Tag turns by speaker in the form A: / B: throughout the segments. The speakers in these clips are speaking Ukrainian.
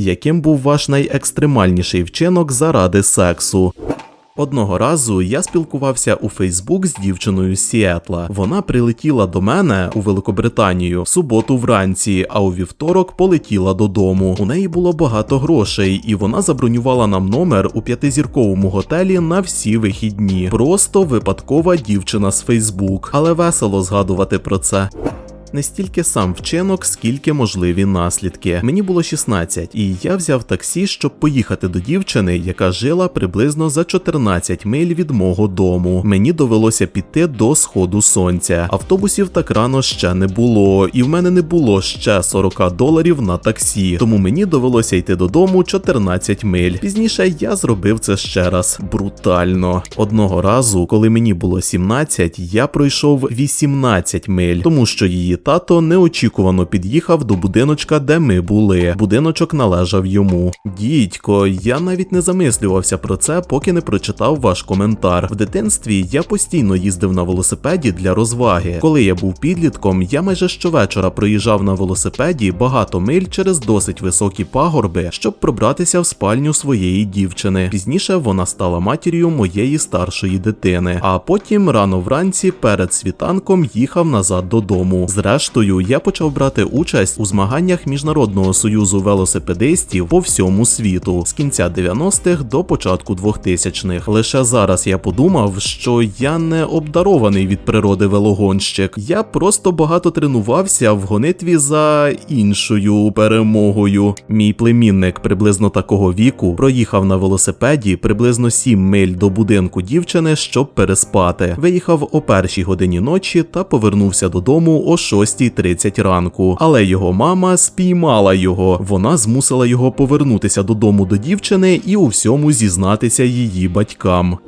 A: Яким був ваш найекстремальніший вчинок заради сексу? Одного разу я спілкувався у Фейсбук з дівчиною Сіетла. Вона прилетіла до мене у Великобританію в суботу вранці, а у вівторок полетіла додому. У неї було багато грошей, і вона забронювала нам номер у п'ятизірковому готелі на всі вихідні. Просто випадкова дівчина з Фейсбук, але весело згадувати про це. Не стільки сам вчинок, скільки можливі наслідки. Мені було 16, і я взяв таксі, щоб поїхати до дівчини, яка жила приблизно за 14 миль від мого дому. Мені довелося піти до сходу сонця. Автобусів так рано ще не було, і в мене не було ще 40 доларів на таксі. Тому мені довелося йти додому 14 миль. Пізніше я зробив це ще раз брутально. Одного разу, коли мені було 17, я пройшов 18 миль, тому що її тато неочікувано під'їхав до будиночка, де ми були. Будиночок належав йому. Дідько, я навіть не замислювався про це, поки не прочитав ваш коментар. В дитинстві я постійно їздив на велосипеді для розваги. Коли я був підлітком, я майже щовечора проїжджав на велосипеді багато миль через досить високі пагорби, щоб пробратися в спальню своєї дівчини. Пізніше вона стала матір'ю моєї старшої дитини. А потім рано вранці перед світанком їхав назад додому. Зрештою, я почав брати участь у змаганнях міжнародного союзу велосипедистів по всьому світу з кінця 90-х до початку 2000-х. Лише зараз я подумав, що я не обдарований від природи велогонщик. Я просто багато тренувався в гонитві за іншою перемогою. Мій племінник приблизно такого віку проїхав на велосипеді приблизно 7 миль до будинку дівчини, щоб переспати. Виїхав о першій годині ночі та повернувся додому о 6.30 ранку. Але його мама спіймала його. Вона змусила його повернутися додому до дівчини і у всьому зізнатися її батькам.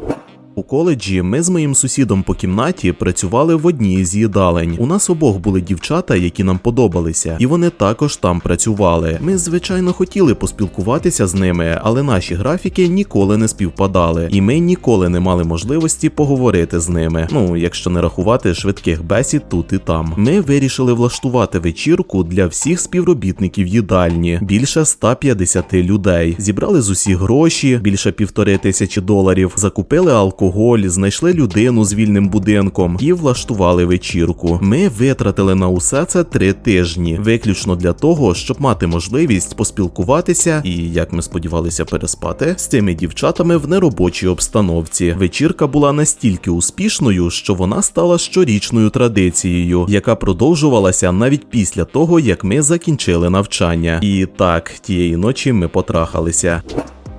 A: У коледжі ми з моїм сусідом по кімнаті працювали в одній з їдалень. У нас обох були дівчата, які нам подобалися, і вони також там працювали. Ми, звичайно, хотіли поспілкуватися з ними, але наші графіки ніколи не співпадали, і ми ніколи не мали можливості поговорити з ними. Ну, якщо не рахувати швидких бесід тут і там. Ми вирішили влаштувати вечірку для всіх співробітників їдальні, більше 150 людей. Зібрали з усіх гроші, більше півтори тисячі доларів, закупили алкоголь, знайшли людину з вільним будинком і влаштували вечірку. Ми витратили на усе це три тижні, виключно для того, щоб мати можливість поспілкуватися і, як ми сподівалися, переспати з цими дівчатами в неробочій обстановці. Вечірка була настільки успішною, що вона стала щорічною традицією, яка продовжувалася навіть після того, як ми закінчили навчання. І так, тієї ночі ми потрахалися.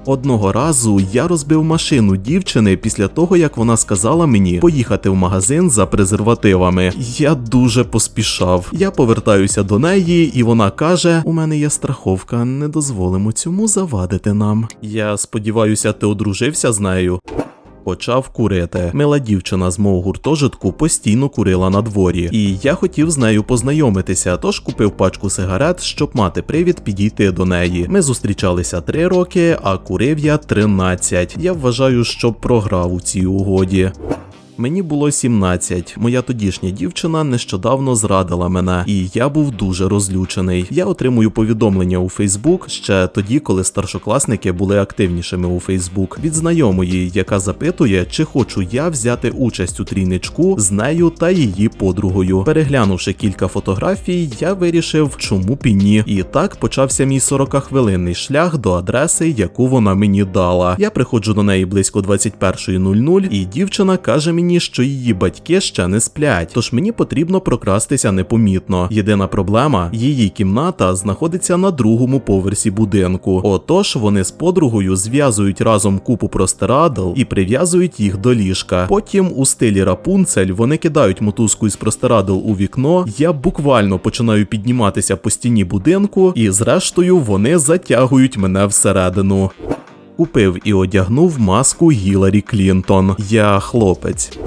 A: Одного разу я розбив машину дівчини після того, як вона сказала мені поїхати в магазин за презервативами. Я дуже поспішав. Я повертаюся до неї, і вона каже: У мене є страховка, не дозволимо цьому завадити нам. Я сподіваюся, ти одружився з нею. Почав курити. Мила дівчина з мого гуртожитку постійно курила на дворі, і я хотів з нею познайомитися, тож купив пачку сигарет, щоб мати привід підійти до неї. Ми зустрічалися три роки, а курив я 13. Я вважаю, що програв у цій угоді. Мені було 17. Моя тодішня дівчина нещодавно зрадила мене, і я був дуже розлючений. Я отримую повідомлення у Фейсбук ще тоді, коли старшокласники були активнішими у Фейсбук від знайомої, яка запитує, чи хочу я взяти участь у трійничку з нею та її подругою. Переглянувши кілька фотографій, я вирішив, чому б і ні. І так почався мій 40-хвилинний шлях до адреси, яку вона мені дала. Я приходжу до неї близько 21.00, і дівчина каже мені, що її батьки ще не сплять, тож мені потрібно прокрастися непомітно. Єдина проблема її кімната знаходиться на другому поверсі будинку. Отож, вони з подругою зв'язують разом купу простирадл і прив'язують їх до ліжка. Потім у стилі Рапунцель вони кидають мотузку із простирадл у вікно. Я буквально починаю підніматися по стіні будинку, і зрештою вони затягують мене всередину. Купив і одягнув маску Гіларі Клінтон. Я хлопець.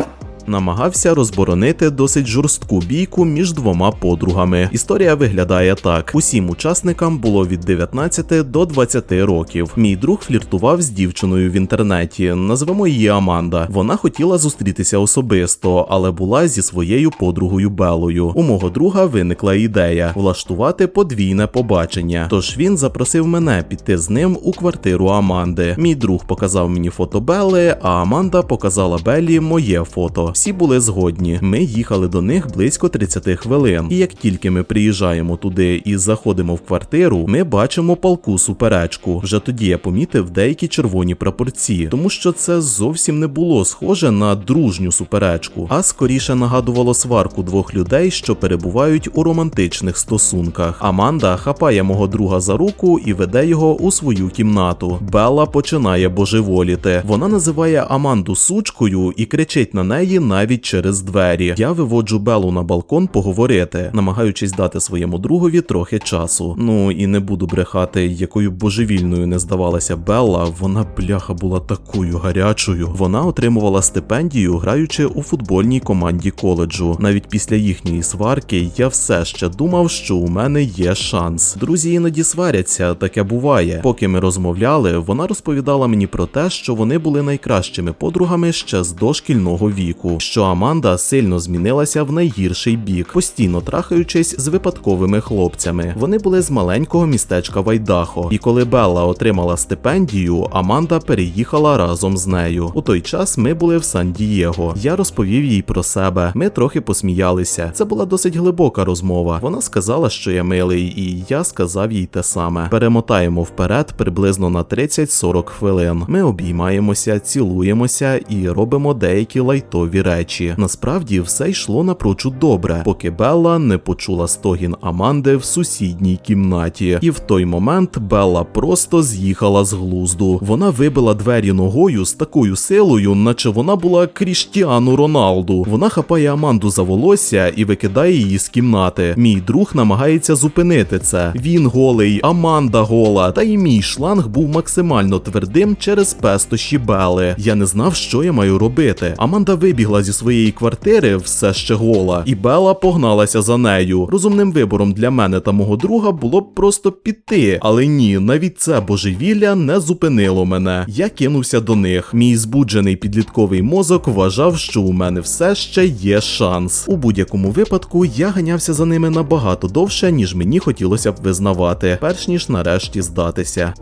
A: Намагався розборонити досить жорстку бійку між двома подругами. Історія виглядає так: усім учасникам було від 19 до 20 років. Мій друг фліртував з дівчиною в інтернеті. Назвемо її Аманда. Вона хотіла зустрітися особисто, але була зі своєю подругою Белою. У мого друга виникла ідея влаштувати подвійне побачення. Тож він запросив мене піти з ним у квартиру Аманди. Мій друг показав мені фото Бели, а Аманда показала Беллі моє фото. Всі були згодні. Ми їхали до них близько 30 хвилин. І як тільки ми приїжджаємо туди і заходимо в квартиру, ми бачимо палку суперечку. Вже тоді я помітив деякі червоні прапорці, тому що це зовсім не було схоже на дружню суперечку, а скоріше нагадувало сварку двох людей, що перебувають у романтичних стосунках. Аманда хапає мого друга за руку і веде його у свою кімнату. Белла починає божеволіти. Вона називає Аманду сучкою і кричить на неї навіть через двері. Я виводжу Беллу на балкон поговорити, намагаючись дати своєму другові трохи часу. Ну і не буду брехати, якою божевільною не здавалася Белла. Вона бляха була такою гарячою. Вона отримувала стипендію, граючи у футбольній команді коледжу. Навіть після їхньої сварки я все ще думав, що у мене є шанс. Друзі іноді сваряться, таке буває. Поки ми розмовляли, вона розповідала мені про те, що вони були найкращими подругами ще з дошкільного віку. Що Аманда сильно змінилася в найгірший бік, постійно трахаючись з випадковими хлопцями. Вони були з маленького містечка Вайдахо, і коли Белла отримала стипендію, Аманда переїхала разом з нею. У той час ми були в Сан-Дієго. Я розповів їй про себе. Ми трохи посміялися. Це була досить глибока розмова. Вона сказала, що я милий, і я сказав їй те саме. Перемотаємо вперед приблизно на 30-40 хвилин. Ми обіймаємося, цілуємося і робимо деякі лайтові речі. Насправді все йшло напрочуд добре, поки Белла не почула стогін Аманди в сусідній кімнаті. І в той момент Белла просто з'їхала з глузду. Вона вибила двері ногою з такою силою, наче вона була Кріштіану Роналду. Вона хапає Аманду за волосся і викидає її з кімнати. Мій друг намагається зупинити це. Він голий, Аманда гола, та й мій шланг був максимально твердим через пестощі Бели. Я не знав, що я маю робити. Аманда вибігла зі своєї квартири, все ще гола, і Бела погналася за нею. Розумним вибором для мене та мого друга було б просто піти. Але ні, навіть це божевілля не зупинило мене. Я кинувся до них. Мій збуджений підлітковий мозок вважав, що у мене все ще є шанс. У будь-якому випадку я ганявся за ними набагато довше, ніж мені хотілося б визнавати, перш ніж нарешті здатися.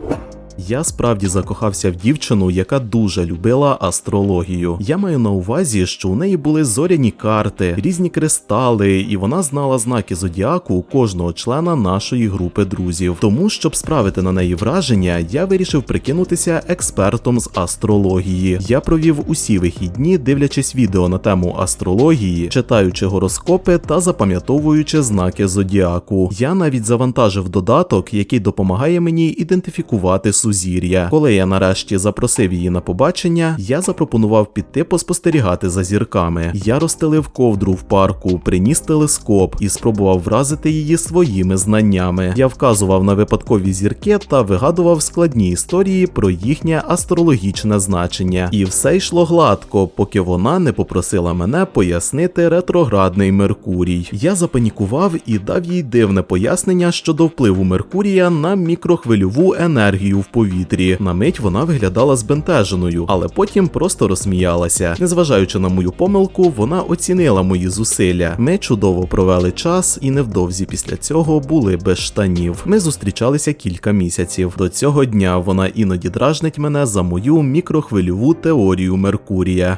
A: Я справді закохався в дівчину, яка дуже любила астрологію. Я маю на увазі, що у неї були зоряні карти, різні кристали, і вона знала знаки зодіаку у кожного члена нашої групи друзів. Тому, щоб справити на неї враження, я вирішив прикинутися експертом з астрології. Я провів усі вихідні, дивлячись відео на тему астрології, читаючи гороскопи та запам'ятовуючи знаки зодіаку. Я навіть завантажив додаток, який допомагає мені ідентифікувати сузір'я. Коли я нарешті запросив її на побачення, я запропонував піти поспостерігати за зірками. Я розстелив ковдру в парку, приніс телескоп і спробував вразити її своїми знаннями. Я вказував на випадкові зірки та вигадував складні історії про їхнє астрологічне значення. І все йшло гладко, поки вона не попросила мене пояснити ретроградний Меркурій. Я запанікував і дав їй дивне пояснення щодо впливу Меркурія на мікрохвильову енергію в повітрі. На мить вона виглядала збентеженою, але потім просто розсміялася. Незважаючи на мою помилку, вона оцінила мої зусилля. Ми чудово провели час і невдовзі після цього були без штанів. Ми зустрічалися кілька місяців. До цього дня вона іноді дражнить мене за мою мікрохвильову теорію Меркурія.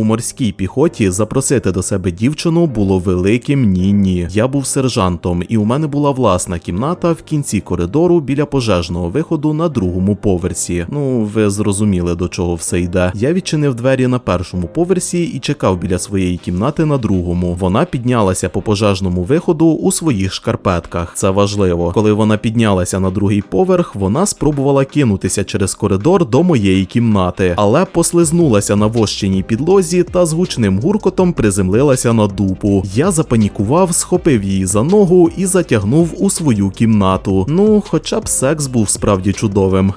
A: У морській піхоті запросити до себе дівчину було великим ні-ні. Я був сержантом, і у мене була власна кімната в кінці коридору біля пожежного виходу на другому поверсі. Ну, ви зрозуміли до чого все йде. Я відчинив двері на першому поверсі і чекав біля своєї кімнати на другому. Вона піднялася по пожежному виходу у своїх шкарпетках. Це важливо. Коли вона піднялася на другий поверх, вона спробувала кинутися через коридор до моєї кімнати, але послизнулася на вощеній підлозі та з гучним гуркотом приземлилася на дупу. Я запанікував, схопив її за ногу і затягнув у свою кімнату. Ну, хоча б секс був справді чудовим.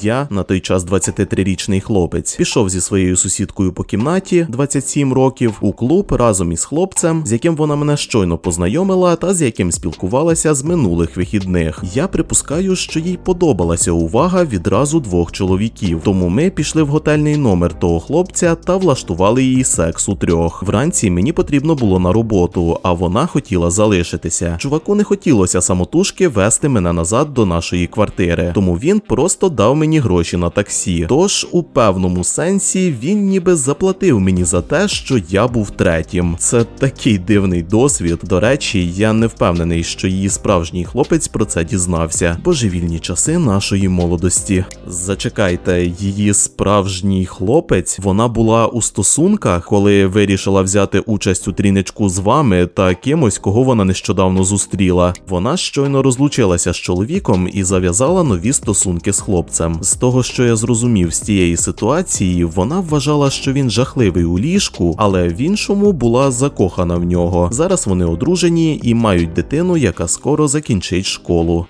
A: Я на той час 23-річний хлопець, пішов зі своєю сусідкою по кімнаті 27 років у клуб разом із хлопцем, з яким вона мене щойно познайомила та з яким спілкувалася з минулих вихідних. Я припускаю, що їй подобалася увага відразу двох чоловіків. Тому ми пішли в готельний номер того хлопця та влаштували її секс у трьох. Вранці мені потрібно було на роботу, а вона хотіла залишитися. Чуваку не хотілося самотужки вести мене назад до нашої квартири, тому він просто дав мені гроші на таксі. Тож, у певному сенсі, він ніби заплатив мені за те, що я був третім. Це такий дивний досвід. До речі, я не впевнений, що її справжній хлопець про це дізнався. Божевільні часи нашої молодості. Зачекайте, її справжній хлопець. Вона була у стосунках, коли вирішила взяти участь у тріничку з вами та кимось, кого вона нещодавно зустріла. Вона щойно розлучилася з чоловіком і зав'язала нові стосунки з хлопцем. З того, що я зрозумів з цієї ситуації, вона вважала, що він жахливий у ліжку, але в іншому була закохана в нього. Зараз вони одружені і мають дитину, яка скоро закінчить школу.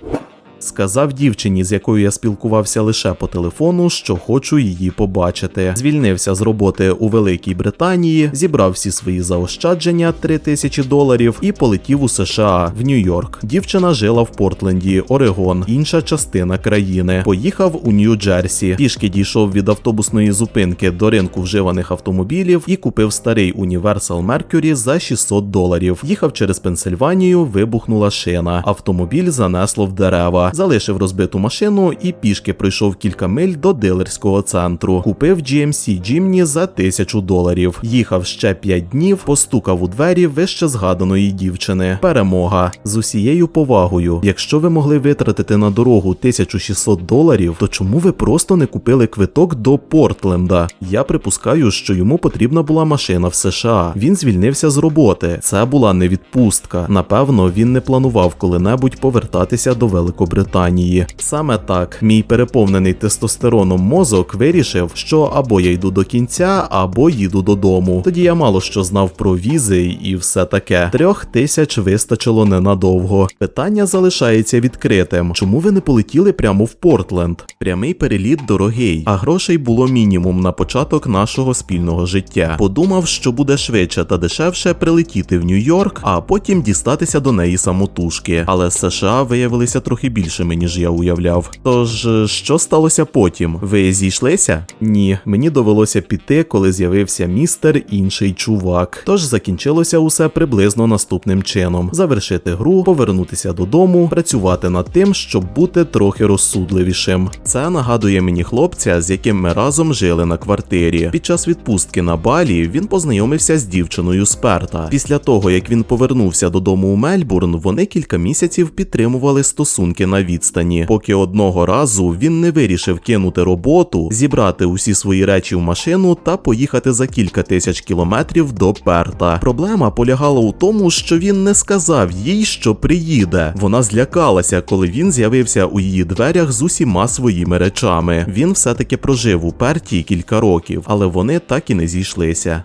A: Сказав дівчині, з якою я спілкувався лише по телефону, що хочу її побачити. Звільнився з роботи у Великій Британії, зібрав всі свої заощадження 3 тисячі доларів і полетів у США в Нью-Йорк. Дівчина жила в Портленді, Орегон, інша частина країни. Поїхав у Нью-Джерсі. Пішки дійшов від автобусної зупинки до ринку вживаних автомобілів і купив старий Universal Mercury за 600 доларів. Їхав через Пенсильванію, вибухнула шина. Автомобіль занесло в дерева залишив розбиту машину і пішки пройшов кілька миль до дилерського центру. Купив GMC Jimny за тисячу доларів. Їхав ще 5 днів, постукав у двері вище згаданої дівчини. Перемога з усією повагою. Якщо ви могли витратити на дорогу 1600 доларів, то чому ви просто не купили квиток до Портленда? Я припускаю, що йому потрібна була машина в США. Він звільнився з роботи. Це була не відпустка. Напевно, він не планував коли-небудь повертатися до Великобританії. Британії. Саме так, мій переповнений тестостероном мозок вирішив, що або я йду до кінця, або їду додому. Тоді я мало що знав про візи і все таке. Трьох тисяч вистачило ненадовго. Питання залишається відкритим. Чому ви не полетіли прямо в Портленд? Прямий переліт дорогий, а грошей було мінімум на початок нашого спільного життя. Подумав, що буде швидше та дешевше прилетіти в Нью-Йорк, а потім дістатися до неї самотужки. Але США виявилися трохи більше більшими, ніж я уявляв. Тож, що сталося потім? Ви зійшлися? Ні, мені довелося піти, коли з'явився містер інший чувак. Тож закінчилося усе приблизно наступним чином: завершити гру, повернутися додому, працювати над тим, щоб бути трохи розсудливішим. Це нагадує мені хлопця, з яким ми разом жили на квартирі. Під час відпустки на балі він познайомився з дівчиною з Перта. Після того, як він повернувся додому у Мельбурн, вони кілька місяців підтримували стосунки на відстані, поки одного разу він не вирішив кинути роботу, зібрати усі свої речі в машину та поїхати за кілька тисяч кілометрів до Перта. Проблема полягала у тому, що він не сказав їй, що приїде. Вона злякалася, коли він з'явився у її дверях з усіма своїми речами. Він все-таки прожив у Перті кілька років, але вони так і не зійшлися.